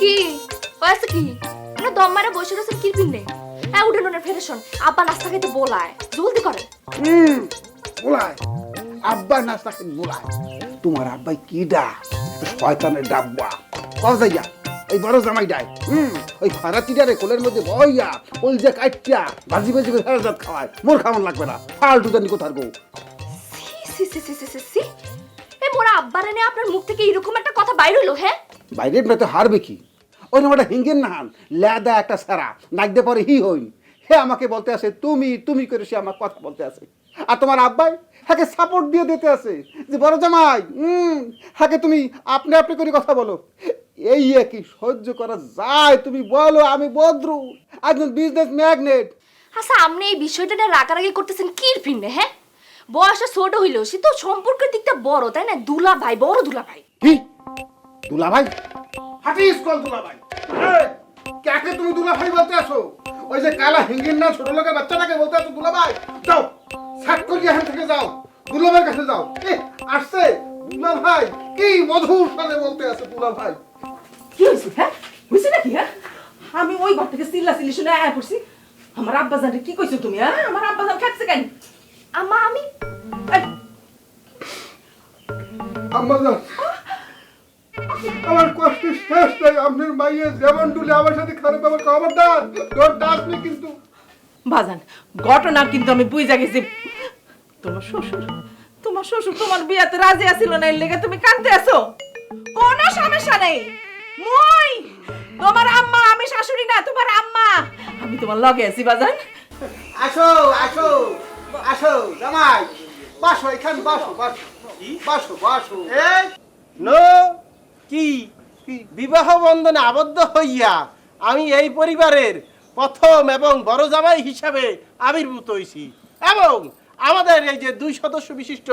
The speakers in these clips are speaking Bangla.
কি? হয়েছে কি? মানে দম মারা বসে রয়েছেন কি পিনে হ্যাঁ উঠে নুনের ফেরেশন। আব্বা নাস্তা খেতে বলায়। জলদি করে হুম বলায়। আব্বা নাস্তা খেয়ে বলায়। তোমার আব্বাই কি ডা? শয়তানের ডাব্বা। কও যাইয়া এই বড় জামাই ডাই। হুম ওই খরা চিটারে কোলের মধ্যে বইয়া ওই যে কাইটিয়া ভাজি ভাজি করে ফেরজাত খাওয়ায়। মোর খাওয়ান লাগবে না। ফালতু জানি কোথার গো সি সি সি সি সি সি এ মোরা আব্বারে নিয়ে আপনার মুখ থেকে এরকম একটা কথা বাইর হলো হ্যাঁ? বাইরের মেয়ে তো হারবে কি? ওই নামটা হিঙ্গের নাহান লেদা একটা সারা নাকতে পরে হি হইন হে আমাকে বলতে আসে তুমি তুমি করে সে আমার কথা বলতে আসে। আর তোমার আব্বাই হাকে সাপোর্ট দিয়ে দিতে আছে যে বড় জামাই হুম হাকে তুমি আপনি আপনি করে কথা বলো। এই কি সহ্য করা যায় তুমি বলো আমি বদ্রু। একজন বিজনেস ম্যাগনেট আচ্ছা আপনি এই বিষয়টা নিয়ে রাগারাগি করতেছেন কি ফিরনে হ্যাঁ? বয়সটা ছোট হইল সে তো সম্পর্কের দিকটা বড় তাই না? দুলা ভাই বড় দুলা ভাই দুলা ভাই হাঁটি স্কুল দুলা ভাই কাকে তুমি দুলা ভাই বলতে আসো ওই যে কালা হিঙ্গির না ছোট লোকের বাচ্চাটাকে বলতে আসো দুলা ভাই যাও সাত করি এখান থেকে যাও দুলা ভাইয়ের কাছে যাও। এ আসছে দুলা ভাই কি মধুর সাথে বলতে আছে দুলা ভাই কি হয়েছে হ্যাঁ? হয়েছে নাকি হ্যাঁ? আমি ওই ঘর থেকে চিল্লা চিল্লি শুনে আয়া পড়ছি। আমার আব্বা জানরে কি কইছো তুমি হ্যাঁ? আমার আব্বা জান খাচ্ছে কেন? আমা আমি আম্মা যান আমার কষ্ট শেষ নাই আপনার মাইয়ে যেমন ডুলে আমার সাথে খারাপ ব্যবহার খবরদার ডোন্ট টাচ মি কিন্তু। বাজান ঘটনা কিন্তু আমি বুঝা গেছি। তোমার শ্বশুর তোমার শ্বশুর তোমার বিয়াতে রাজি আছিল না এর লেগে তুমি কাঁদতে আছো? কোনো সমস্যা নেই। মই তোমার আম্মা আমি শাশুড়ি না তোমার আম্মা। আমি তোমার লগে আছি বাজান। আসো আসো আসো জামাই। বাসো এখানে বাসো বাসো। বাসো বাসো। এই কি? বিবাহ বন্ধনে আবদ্ধ হইয়া আমি এই পরিবারের প্রথম এবং বড় জামাই হিসাবে আবির্ভূত হয়েছি এবং আমাদের এই যে দুই সদস্য বিশিষ্ট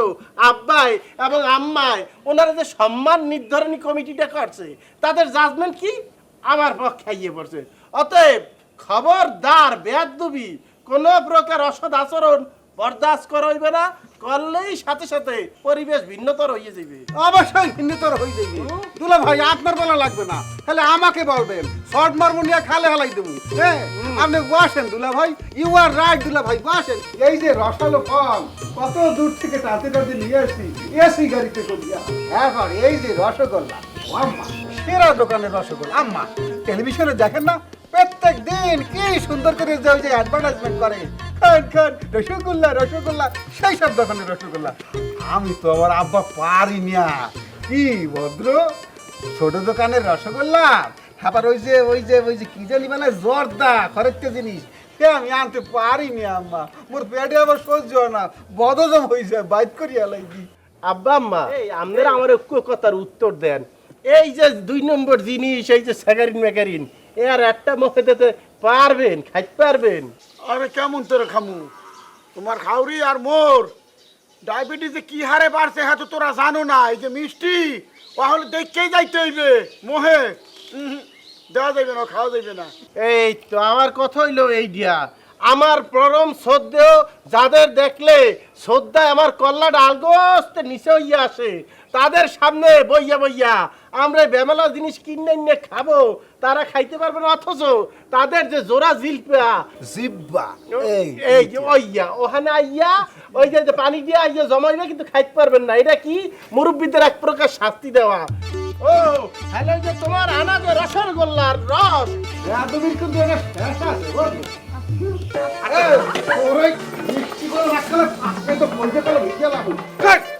আব্বাই এবং আম্মায় ওনারা যে সম্মান নির্ধারণী কমিটিটা করছে, তাদের জাজমেন্ট কি? আমার পক্ষে ইয়ে পড়ছে। অতএব খবরদার, বেয়াদবি, কোনো প্রকার অসৎ আচরণ বরদাস্ত করা হইবে না করলেই সাথে সাথে পরিবেশ ভিন্নতর হয়ে যাবে অবশ্যই ভিন্নতর হয়ে যাবে দুলা ভাই আপনার বলা লাগবে না। তাহলে আমাকে বলবেন শর্ট মারবো নিয়ে খালে হালাই দেবো। হ্যাঁ আপনি বসেন দুলা ভাই ইউ আর রাইট দুলা ভাই বসেন। এই যে রসালো ফল কত দূর থেকে টানতে টানতে নিয়ে আসছি এসি গাড়িতে করিয়া। এখন এই যে রসগোল্লা আম্মা সেরা দোকানের রসগোল্লা। আম্মা টেলিভিশনে দেখেন না প্রত্যেক দিন কি সুন্দর করে যে ওই যে অ্যাডভার্টাইজমেন্ট করে। খান খান রসগোল্লা রসগোল্লা সেই সব দোকানে রসগোল্লা। আমি তো আমার আব্বা পারি না। কি ভদ্র ছোট দোকানের রসগোল্লা। আবার ওই যে ওই যে ওই যে কি জানি মানে জর্দা খরচটা জিনিস। আমি আনতে পারিনি আম্মা। মোর পেটে আবার সহ্য না। বদজম হয়ে যায় বাইক করিয়া লাগি। আব্বা আম্মা এই আপনারা আমার কথার উত্তর দেন। এই যে দুই নম্বর জিনিস এই যে স্যাগারিন ম্যাগারিন এ আর একটা মুখে দিতে পারবেন খাইতে পারবেন। আরে কেমন তোর খামু? তোমার খাউরি আর মোর ডায়াবেটিসে কি হারে বাড়ছে হ্যাঁ তো তোরা জানো না এই যে মিষ্টি তাহলে দেখতেই যাইতে হইবে মোহে। দেওয়া যাইবে না খাওয়া যাইবে না। এই তো আমার কথা হইল এই দিয়া। আমার পরম শ্রদ্ধেয় যাদের দেখলে শ্রদ্ধায় আমার কল্লাটা আলগোস্তে নিচে হইয়া আসে তাদের সামনে বইয়া বইয়া আমরা বেমালা জিনিস কিনে নিয়ে খাব তারা খাইতে পারবে না অথচ তাদের যে জোড়া জিলপা জিব্বা এই যে ওইয়া ওখানে আইয়া ওই যে পানি দিয়ে আইয়া জমাইলে কিন্তু খাইতে পারবেন না। এটা কি? মুরব্বীদের এক প্রকার শাস্তি দেওয়া। ও হ্যালো যে তোমার আনা যে রসগোল্লার রস। তুমি কিন্তু এটা শেষ আছে ওই মিষ্টি করে রাখলে আপনি তো বলতে পারো ভিজে লাগবে